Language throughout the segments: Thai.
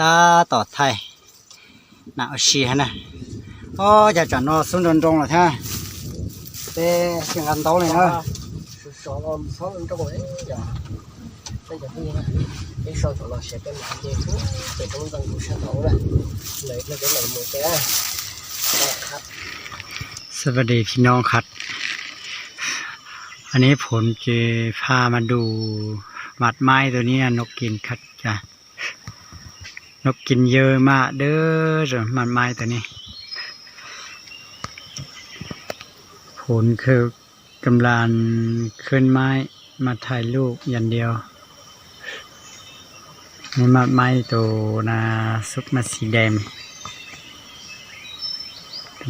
ตาต่อไทยน่าวชีฮะนะโอ้จะจันนอสุนดนตรงเลยท่าเตะเสียงกันโตเลยนะสองอมสองอันก็หวอย่าไม่จะพูนะไอ้สองตัวนี้เป็นหมาเจ้าเป็นตัวงกเสียโตเลยเลยเลเป็นหมาหมูเนกับสวัสดีพี่น้องครับอันนี้ผมจะพามาดูหมัดไม้ตัวนี้นกกินครับจ้ะ นกกินเยอะมากเด้อจ้ะมัดไม้ตัวนี้ ผลคือกำลังขึ้นไม้มาถ่ายรูปอย่างเดียวในหมัดไม้ตัวนาซุปมาสีแดง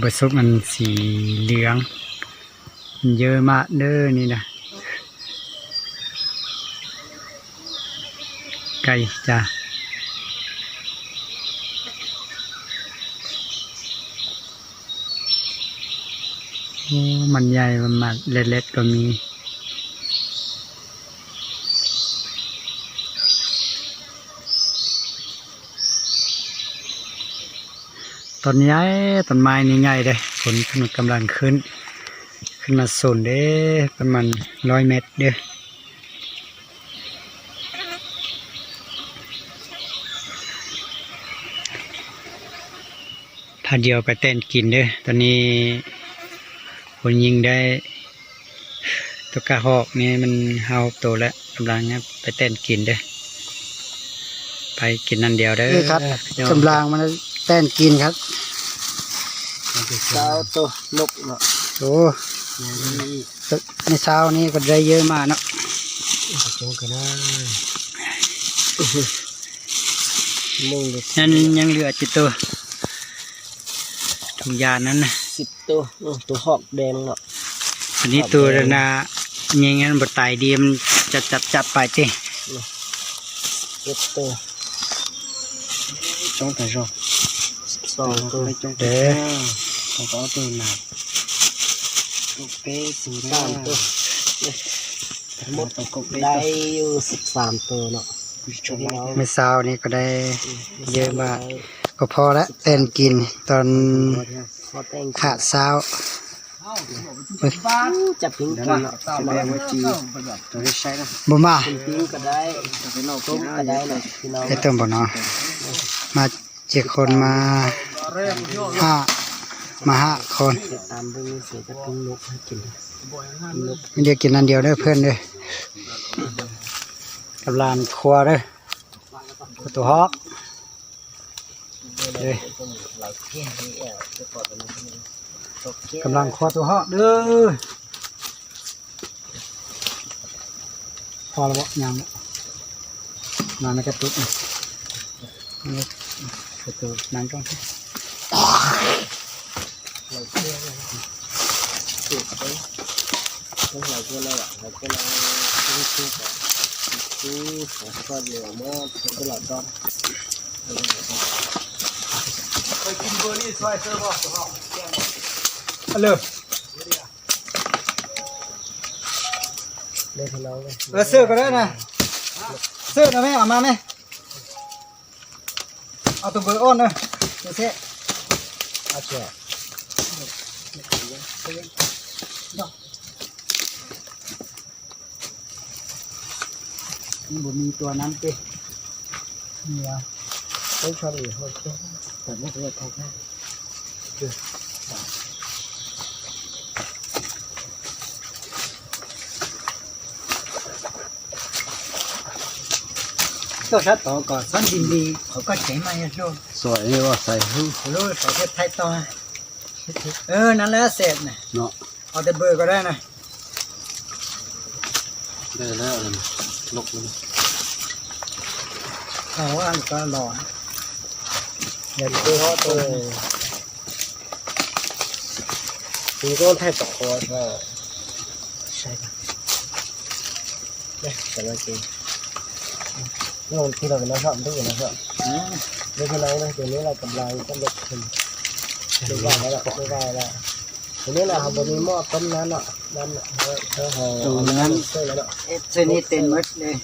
บะซุปมันสีเหลืองเยอะมากเด้อนี่นะไก่จ้ะ มันใหญ่มันมาเล็กๆก็มีต้นใหญ่ต้นไม้นี่ใหญ่เลยฝนกำลังขึ้น ขึ้นมาสูนเด้ประมาณร้อยเมตรเด้อพาเดียวไปเต้นกินเด้อตอนนี้ คนยิงได้ตัวกระหอกนี่มันเฮาโตแล้วกำลังเนี่ยไปเต้นกินเด้อไปกินนั่นเดียวเด้อนี่ครับเดี๋ยวกำลังมันเต้นกินครับเช้าตัวนกเนาะโอ้ในเช้านี้ก็ได้เยอะมากเนาะจงกันนะมึงเลยนั่นยังเหลือจิตตัวถุงยานั้นนะ สิบตัวตัวหอกแดงเนาะอันนี้ตัวระนายิงงั้นบดตายดีมันจะจับจับไปเจ้เจ็ดตัวจงแต่รอสองตัวจงแต่ของเขาตัวหนักกุกเป้สีสามตัวหมดได้อยู่สิบสามตัวเนาะในเช้านี้ก็ได้เยอะมากก็พอละเต้นกินตอนพอแต่ง ขาดเช้าจับปิ้งกินเนาะตัวได้ใช้นะบ่มาปิ้งก็ได้ต้มก็ได้เนาะพี่น้องไอ้เติมบ่เนาะมาเจ็ดคนมาห้ามาห้าคนติดตามเรื่องเสียจะปิ้งนกให้กินนกไม่ได้กินอันเดียวเด้อเพื่อนเด้อกำลังครัวเด้อครัวตัวฮอกเด้อ กำลังครัวตัวฮอกเด้อพอแล้วบ่ยังบ่มาไม่กระตุกนี่กระตุกนั่งตรงที่ต้องหลายคนแล้วอะหลายคนแล้วที่ชื่อของชื่อของก็เดี๋ยวมอดก็หลายตอน เอาเลยเล่นพี่น้องเลยเออเสื้อก็ได้นะเสื้อนะแม่เอามาไหมเอาตัวเบอร์อ้อนเลยเดี๋ยวเสื้ออาเจ้านี่บ่มีตัวนั้นเต้นี่วะต้องชอบอีกคน แต่ไม่เคยทำได้ก็ถ้าต่อก่อนสันดินดีเขาก็ใช้ไม้โชว์สวยนี่ว่าใส่หูรู้เขาจะไทยต่อเออ นั่นแหละเสร็จนะเนาะเอาแต่เบอร์ก็ได้นะได้แล้วเลยนกมันเอาว่าก็รอเดี๋ยวตัวเขาตัวถึงก็แทบตกคอใช่ใช่ครับเนี่ยแต่ละทีนี่เราที่เราเป็นนักสอบทุกอย่างนะครับอืมไม่เป็นไรนะเดี๋ยวนี้เรากำลังก็ลดขึ้นไม่ได้แล้วล่ะไม่ได้แล้วทีนี้เราบมีหม้อต้มน้ำเนาะ น้ำนาะเออเออเออเออแล้วเนาะเอ็ดเซนี่เต็มหมดเลย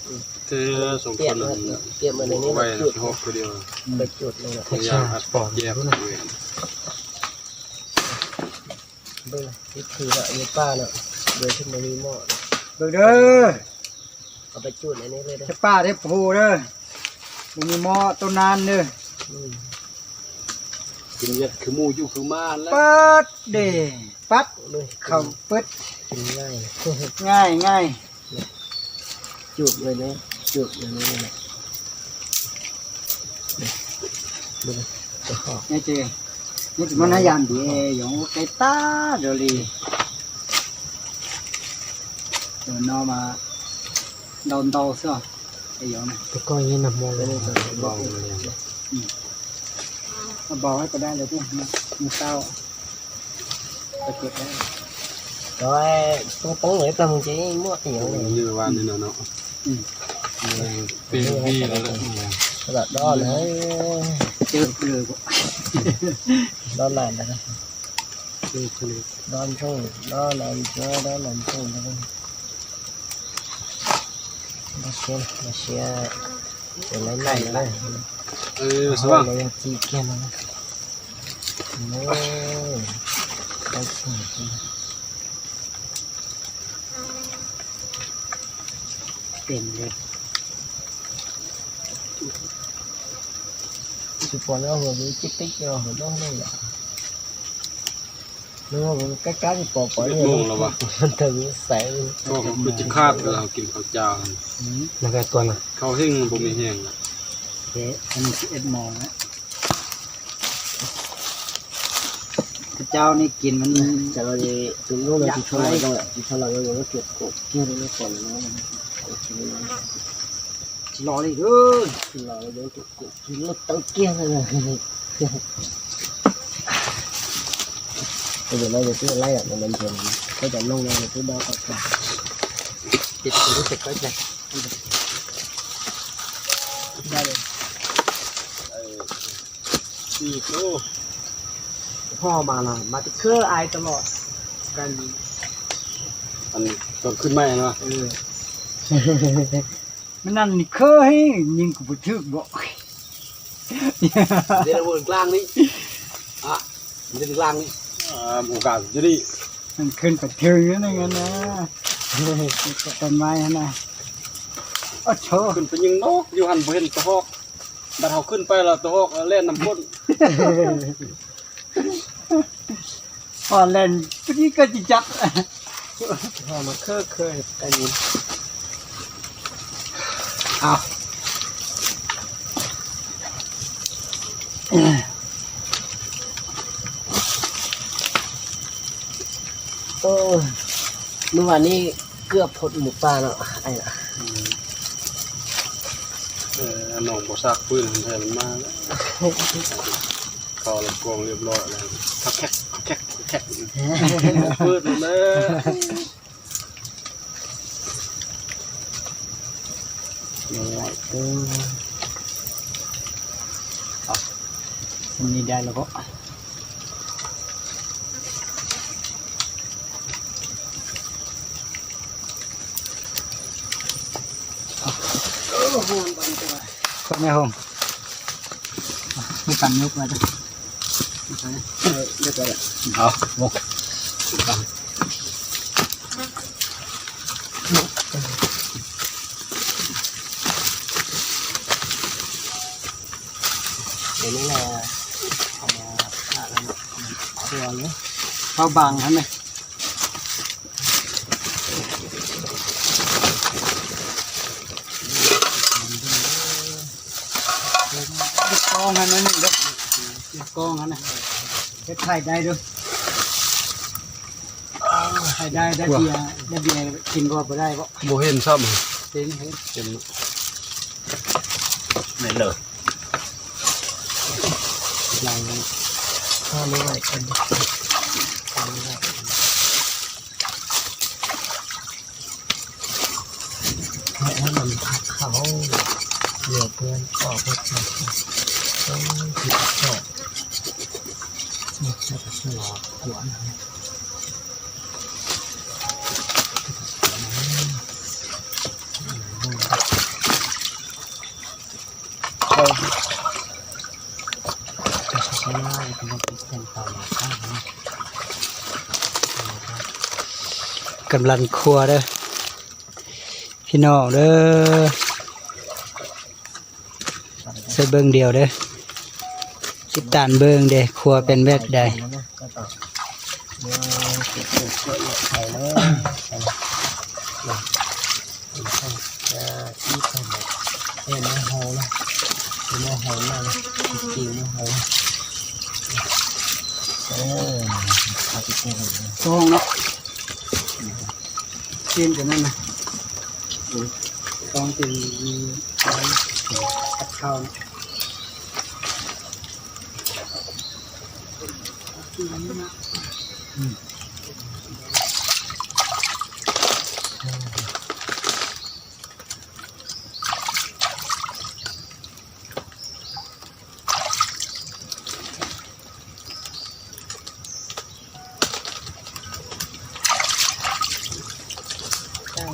เธอสองเปีคยกนมานั้นเปียกมาในนี้ไว้จุดหกคนเดียวไปจุดเลยเนาะพยายามอัดปอดแยกเลยเบิ่งวิธีเนาะมีป้าเนาะเดี๋ยวขึ้นมามีหม้อเบิ่งเด้อเอาไปจุดในนี้เลยเด้อจะป้าได้ผูเด้อบ่มีหม้อตัวนานเด้ออืม กินเย็ดคือมูอยู่คือมาแล้วเปิดเด้ปัดเลยเข้าเปิดกินง่ายง่ายง่ายจุดเลยเนี่ยจุดเลยนี่เลยดูเลยจะขอบนี่เจนี่จะมันให้ยามดีอย่างไก่ตาเดยวลีเดี๋ยวนอมาดอนเตาซะไอ้หยองนะแต่ก็ยังนำมองเลยนี่จะบองเลยมา บอกให้ก็ได้เลยที่มามีเต้าไปเก็บได้ rồi tôi tống người cầm chỉ mua tiểu มัน này ยืนวันนี่เนาะเป็นปีแล้ว là đo lấy เจอเปลือก đo làm này đo chung đo làm cho đo làm chung đó nó xe nó xe để lấy này này เออสว่า lấy chi kia nó nó cái gì เต็มเลย chỉ còn nó vừa với chích tích rồi nó không là nó vừa cái cá thì bỏ bỏ เจ็ด nhiều โมงแล้ววะมันถึงแสงก็มันจะคาดเรากินข้าวเจ้าแล้วก็ตัวน่ะข้าวเฮงบ่มีแห้งเอ๊ะ อันนี้สิเอ็ดโมงแล้วพระเจ้านี่กินมันจะเราจะถึงนู้นเราจะชนเราต้องจะชนเราเราเราเก็บกบเกี่ยวเราก่อนนะกบที่นี่รอเลยเด้อเราเราเก็บกบที่เราต้องเกี่ยวเลย bây giờ nó cứ lấy lại mình thường cái chậm nông này cứ đo cọc cả chụp cái chụp cái chặt ได้เลย สี่โลพ่อมาละมาติเครือไอตลอดกันอันตอนขึ้นไม่เนาะเออมันนั่นนี่เคยยิงกูไปทึกบ่เดี๋ยวบนกลางนี่อะเดี๋ยวกลางนี่อ่าโอกาสจะได้มันขึ้นไปถึงนั่นไงนะต้นไม้นะโอ้โห ขึ้นไปยิงนกอยู่หันบ่เห็นตะฮอก บัดเฮาขึ้นไปแล้วตะฮอกเล่นน้ำพ่นอ่อนเล่นปุ๊นี่ก็จะจับพ่อมาเครือเครือกันยินเอาโอ้เมื่อวานนี้เกือบพดหมูป่าเนาะไอ้น่ะ เออ น้องบ่ซักปืนให้มันมาแล้วเขาละกองเรียบร้อยแล้วคักแคกคักแคกคักแคกปืนเลยเอออันนี้ได้แล้วก็ ก็ไม่หงไม่กันยุกมาจ้ะเออเดี๋ยวก่อนอะเอาบกเดี๋ยวนี้แหละเอามาผ่าแล้วเนาะตัวเนาะเขาบังใช่ไหมกองอันนั้นนี่เด้อกองอันนั้น เฮ็ดไข่ได้ด้วยไข่ได้ได้เบียร์ได้เบียร์กินก็บ่ได้บ่บ่เห็นซ้ำเห็นเห็นเห็นไหนเลยเราถ้าไม่ไหวกันถ้าไม่ไหวกันให้มันพักเขาเหลือเพื่อนออกไปกินต้องผิดชอบ นี่จะเป็นหลอดหัวนะกำลังครัวเด้อพี่น้องเด้อใส่เบิ้งเดียวเด้อ ติดตามเบิ่งเด้ครัวเป็นแบบใดก็ต่อเมื่อเก็บเก็บเก็บใส่เลยใส่เลยจะที่ใส่เลยเอ็นไม่หอนะไม่หอมากจริงเออเอาไปเก็บเลยนาะกินกันนั่นนะต้องกินข้าว ตั้ง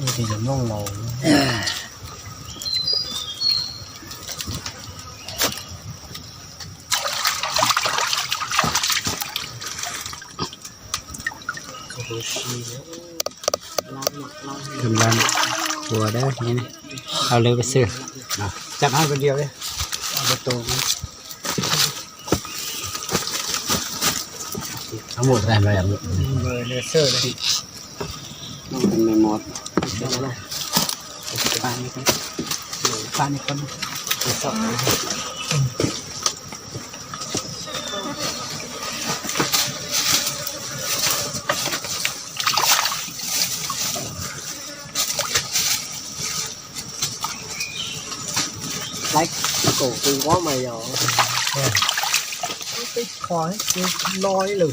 อยู่จะม่วงลง กำลังครัวเด้นี่นะเอาเลยไปซื้อจับให้คนเดียวเลยเอาไปตรงทั้งหมดแรงเลยอะเบอร์เลเซอร์เลยเป็นไม่หมดปานนี้คนปานนี้คนไล cổ từ quá mày rồi cái khó cái nói lử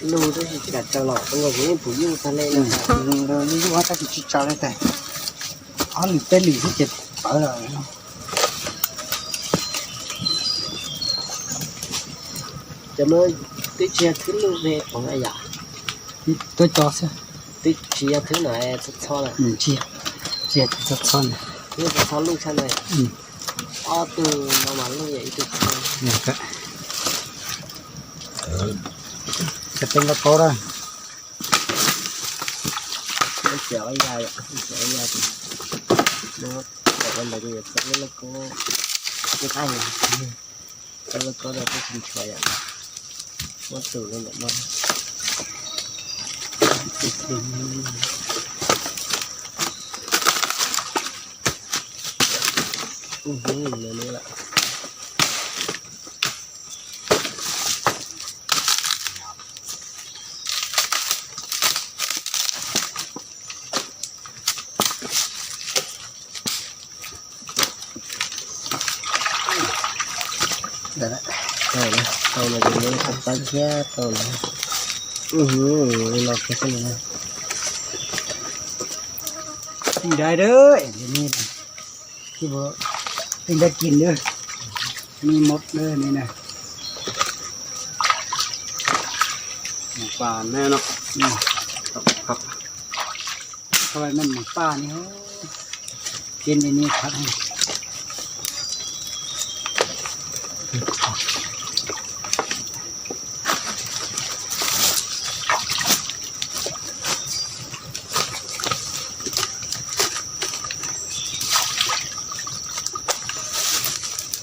lù tới thì cả trâu lọ con người cũng phủ yêu ta lên là เออนี่ว่าถ้าจะชิดจอได้แต่อ๋อหนึ่งเป็นหนึ่งที่เจ็ดเออ cho mới cái chia thứ lưu về ของ ai à ตัวจอซะ cái chia thứ này rất cho này อืมเจียเจียจะซ่อน nhưng mà sao lưu chân này Ừ. o từ nó mà lưu vậy từ เนี่ยก็จะเป็นกระโปรงแล้ว nó chéo ai ra vậy nó chéo ai ra thì nó ở bên đây thì sẽ nó có cái tay này nó có được cái chân trời ạ nó từ lên được nó Ừ, đúng rồi, nữa lại เดี๋ยวนะ Rồi này, rồi này thì nó không có giá rồi này. Ừ, ừ, lọt cái cái này. กินได้เด้ อเดี๋ยวนี้นะที่บอกกินได้กินเด้อมีหมดเด้อนี่นะปลาแน่เนาะอืมครับครับทำไมมันหมูป่านี่โอ้กินอันนี้ครับให้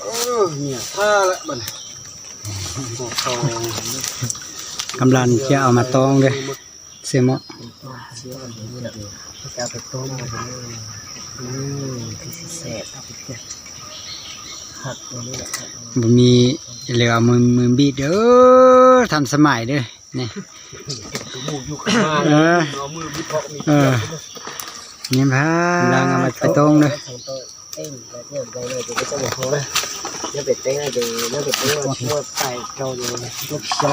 เออ เนี่ยท่าละมันบอกเขากำลังจะเอามาตองเลยเสมอ Xíu là để như là được. Cái cao phải tôm vào cái này. Ừ, cái xì xẹt, เอาไปเก็บหักตัวนี้แหละบ่มีเหลือมือมือบีดเด้อทันสมัยเด้อนี่หมูอยู่ข้างหน้าเออเอามือบิดเพาะมีเออนี่พากำลังเอามาไปตองเลย สองตัวเต้นแล้วเนี่ยไปเลยเดี๋ยวก็จะหมดเขาเลยเนี่ยเป็ดเต้นให้ดูเนี่ยเป็ดเต้นว่าชั่วไก่เจ้าอยู่เลยลูกช้า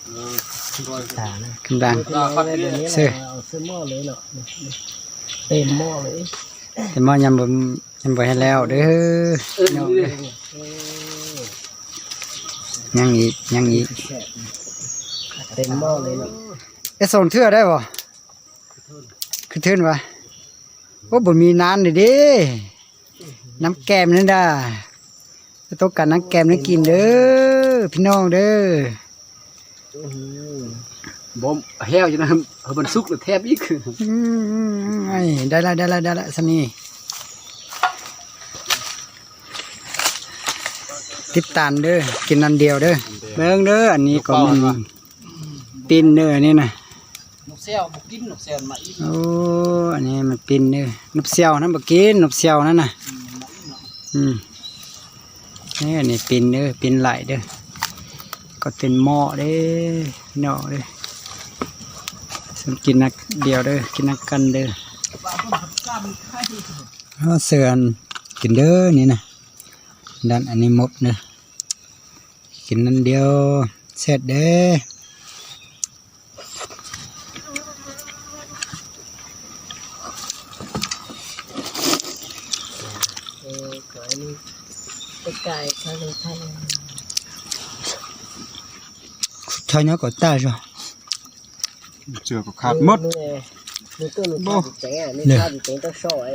งให้เนี่ยไปเต้นโอ้หมอนผมเออผมหมดโอ้หมอน้อยบ่เมิดบ่สองท่อสองท่อเนาะเพื่อนเนาะเออเออแกงอีกท่ออีกเก็บสองท่อนเด้อสองเทื่อเด้อเสียงอยากให้นั่นเด้อเออต่อเนี่ยบุกครบมันเสื้อเลยเวทตานะกำลังเอาซื้อเอาซื้อหม้อเลยเนาะเต็มหม้อเลยแต่มอยำบ่ยำบ่ให้แล้วเด้อเออพี่น้องเอเด้ออยังอีกยังอีกเต็มหม้อเลยเนาะไอ้ส่งเทื่อได้บ่คือทื่นวะโอ้บ่มีน้ำนี่เด้น้ำแกมนั่นด่าต้องการน้ำแกมนี่กินเด้อพี่น้องเด้อ อื้อหือบ่แห้วอยู่นะเออมันสุกแล้วแทบอีกอืมไอ้ได้ละได้ละได้ละสำนี่ติดตานเด้อกินอันเดียวเด้อเบิ่งเด้ออันนี้ก็มันปินเด้ออันนี่นะนกเซลบ่กินนกเซลมาอีกโอ้อันนี้มันปินเด้อนบเสียวนั่นบ่กินนบเสียวนั่นน่ะอืมนี่อันนี้ปินเด้อปินไหลเด้อ ก็เป็นหม้อเด้เนาะเด้สมกินนักเดียวเด้อกินนักกันเด้อเพิ่นผัดกล้ามไข่เอาเสือนกินเด้อนี่นะด้านอันนี้หมดเด้อกินนั่นเดียวเสร็จเด้อเออก่อนนี้ไปไก่เขาเลยไทย ทอยน้อยก็ตายจ้ะเจือก็ขาดหมดนี่นี่ตัวนี้ข้าวจิตใจอะนี่ข้าวจิตใจต้องช่อไอ้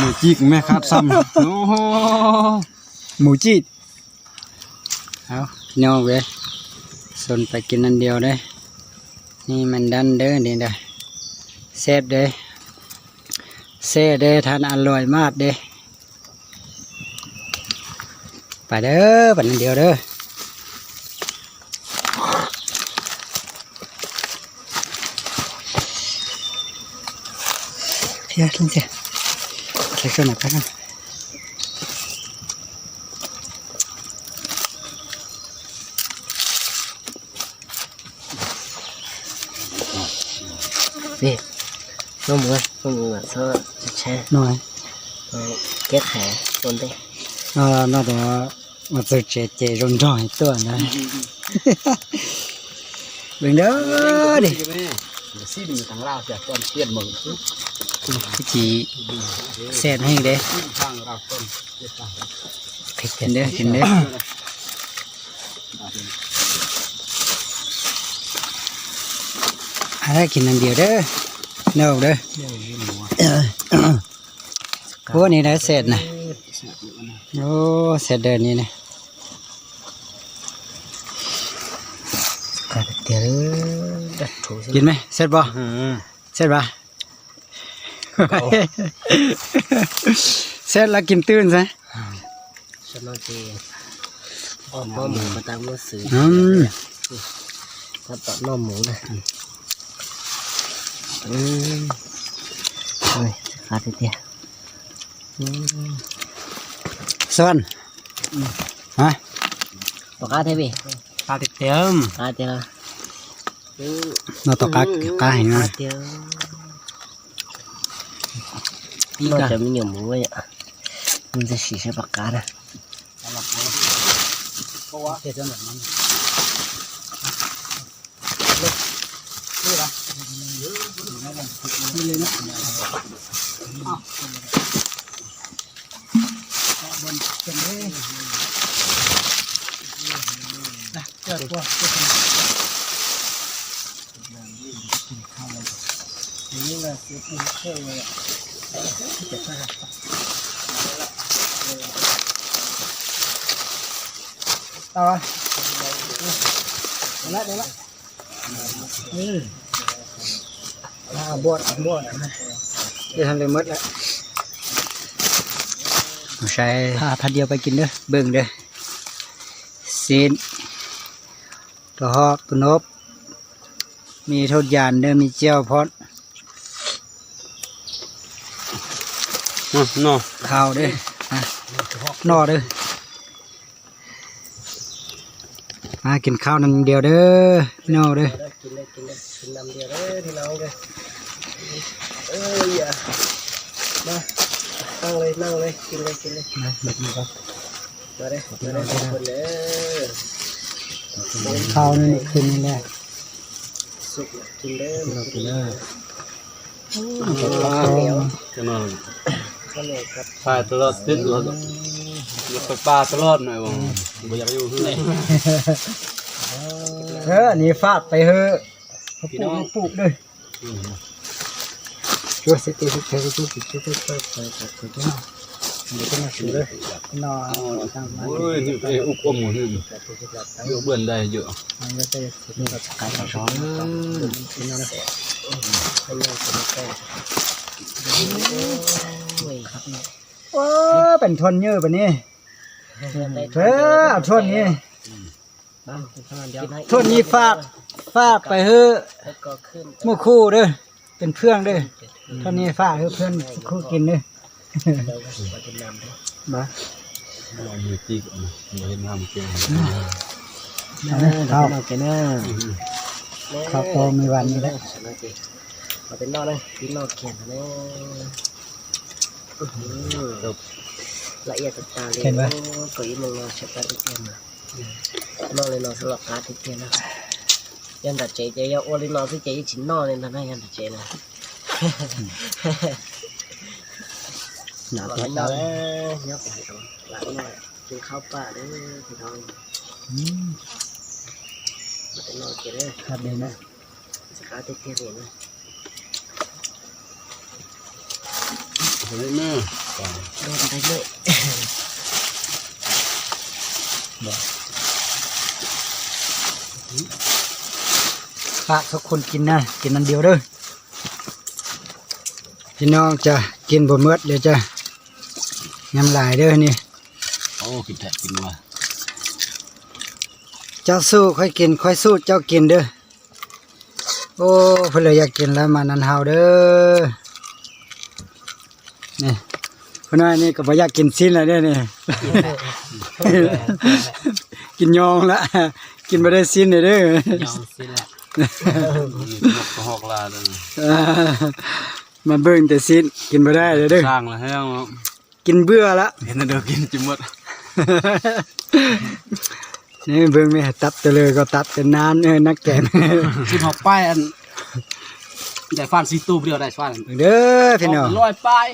มือจิกแม่ขาดซ้ำโอ้โหหมูจีดเอาพี่น้องเว้ยสนไปกินนั่นเดียวเด้อนี่มันดันเด้อนี่เด้อแซ่บเด้อแซ่เด้อทานอร่อยมากเด้อไปเด้อปันนนเดียวเด้อ พี่กินเสียใส่ส่วนไหนไปกันนี่น้องมือน้องมือซะจะแช่หน่อย เก็บแขนบนเด้เอ่อน่าจะมาเจอเจเจรนร้อยตัวนะเบิ่งเด้อดิซิมอยู่ทางลาวแต่ต้นเปลี่ยนมึงพี่จีแซ่บให้เด้ซิมทางลาวต้นเปลี่ยนทางกินเด้อกินเด้ออะไรกินอันเดียวเด้อเนาเด้อโอ้นี่ได้เสร็จนะโอ้เสร็จเดินนี่นะกระเตียดัดถูกินไหมเสร็จบ่อืมเสร็จปะ เสร็จแล้วกินตื่นซะสมาธิออกมาหมูมาตามมือสื่ออืมถ้าตัดน้อหมูนะอืมเฮ้ยขาดเตียอืมสวนฮะปากกาเทบีปลาติดเต็มขาเตียอืมเราตกกาก้าเห็นไหม ขาเตียนอกจากมีเหนียวหมูไว้อะมันจะสีใช้ปากกานะเพราะว่าเสร็จแล้วแบบนั้นนี่เลยนะเกิดตัว นี่แหละเสียงเท่เลยต่อเดี๋ยวละเดี๋ยวละนี่อ่าบวชบวชเดี๋ยวทำเลยมดแล้วใช้ผ้าพัดเดียวไปกินเด้อเบิ่งเด้อซีนตัวฮอกตัวนบมีทษยานเด้อมีเจียวพอด นาะเนาะข้าวเด้ออะนอเด้อมากินข้าวน้ำเดียวเด้อพี่น้องเด้อกินเลยกินเลยกินน้ำเดียวเลยพี่น้องเลยเอ้ยอย่ามานั่งเลยนั่งเลยกินเลยกินเลยมาเด็กนี่ครับมาเลยมาเลยทุกคนเลยข้าวนี่คืนนี่แหละสุกกินเลยเรากินเลยข้าวเหนี ยวก็นอนข้าวเหนียวกับพายตลอดติดรถรถไปป่าตลอดหน่อยบ่บ่อยากอยู่ที่ไหนเอออันนี้ฟาดไปเฮ้อะเขาปพี่ลูน้กองปลูกเลยช่วยสิติสิเธอสิติช่วยช่วยช่วยช่วยช่วยช่วยช่วยเดี๋ยวก็มาซื้อเลยนอนตั้งมาโอ้ยนี่เอ้อุกอมหมดนี่อยู่เบิ่นได้เยอะมันก็จะมีกับการสอนที่นั่นข้าวเหนีย วกับแป้งโอ้ยครับเนี่ยโอ้เป็นทนเยอะปะนี่เออเอาทนนี้บ้างกินข้าวเดียวทนนี้ฟาดฟาดไปเฮ้อะแล้วก็ขึ้นหมู่คู่เด้อเป็นเพื่อนเด้อทนนี้ฟาดเฮ้อะเพื่อนคู่กินเด้อเราก็ถือว่าเป็นน้ำเลยมาเอามือจิกบ่เห็นทำเก่งเข้าแกน่าข้าวโพดมีวันนี้แหละสนาจีมาเป็นนอกเลยพี่นอกเขียนนะ ละเอียดตาเลยก็อีมึงเราใช้การติดเตียนมานอกเลยนอกสำหรับการติดเตียนนะยันแต่เจ๊เจ๊ยาอ้วนเลยนอกที่เจ๊ชิ้นนอกเลยนะนะยันแต่เจ๊นะหนาหลัตัวงนเต่าอกเลยเนาะไปให้กันหลังนอกกินข้าวป่าเลยพี่น้องมาเป็นนอกเจ๊เลยครับเดี๋ยวนะสกัดติดเตียนนะ เฮ้ยแม่โดนไปเลยฝากทุกคนกินนะกินนันเดียวเด้อพี่น้องจะกินบ่เมือดเดี๋ยวจะยำลายเด้อนี่โอ้กินแทะกินว่าเจ้าสู้ค่อยกินค่อยสู้เจ้ากินเด้อโอ้เพื่นเลยอยากกินแล้วมานันเฮาเด้อ นี่เพื่อนว่านี่ก็บ่อยากกินสิ้นแล้วเด้อนี่ กินยองละกินบ่ได้สิ้นเลยเด้อ ยอมสิละนกกระหอกลาเลยอ่ามาเบิ่งแต่สิ้นกินบ่ได้เลยเด้อ สร้างละแห้งแล้วกินเบื่อละ เห็นแต่เด้อกินจิหมดนี่เบิ่งแม่ตับตัวเลยก็ตับแต่นานเออนักแก่น สิหอกป้ายอันได้ฟันสีตูเดียวได้ฟันเด้อพี่น้องร้อยป้าย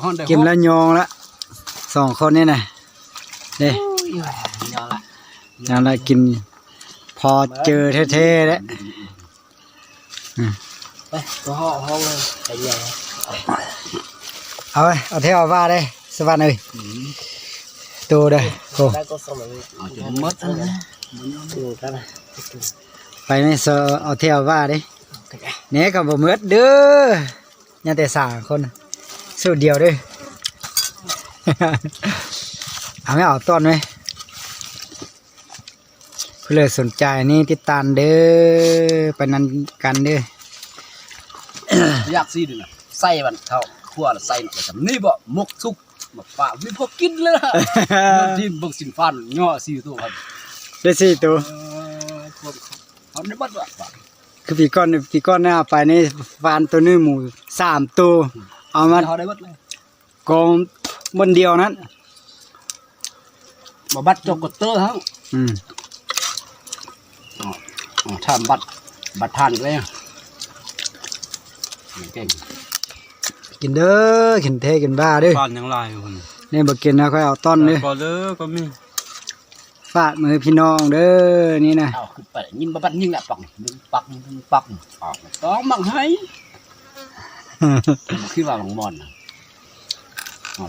ฮอนได้กินแล้วยองละสองคนนี่นะเด้ยอมละนั่นละกิน พอเจอแท้ๆแล้วไปตัวห่อห้องเลยไอ้ใหญ่เอาไว้เอาเท่าว่าได้สวัสดีตัวเด้อโอ้แล้วก็สมัยเอาจนหมดแล้วดูกันนะไปไม่เซอเอาเท่าว่าได้เนี่ยก็บ่เมือดเด้อยังแต่สามคน สู้เดียวเด้อเอาไม่เอาต้นไหมเพื่อสนใจนี่ติดตามเด้อไปนันกันเด้ออยากซีด้วยนะใส่มันเข้าคั่วแล้วใส่หน่อยสำนี่บ่มกสุกมาฝากมีพอกินเลยล่ะทีมเบิ่งสินฟันย่อซีตัวครับได้สี่ตัวเออความเขาได้บัดว่าฝากคือปีก้อนปีก้อนหน้าไปนี่ฟานตัวนี้หมูสามตัว เอามาเขาได้บัดเลยกองบนเดียวนั้นมาบัดจกกดเตอร์ทั้งอืมอ๋อทำบัดบัดทานอีกเลยเก่งกินเด้อกินเทกินบ้าเด้อฟันยังลายอยู่คนนี่บ่กินนะค่อยเอาต้นเด้อก็เด้อก็มีฝากมือพี่น้องเด้อนี่นะเอาขึ้นไปยิงมาบัดยิงแหละปังดึงปักดึงปักออกต้องบังให้ ขี้ว่าบังมอนน่ะอ๋อ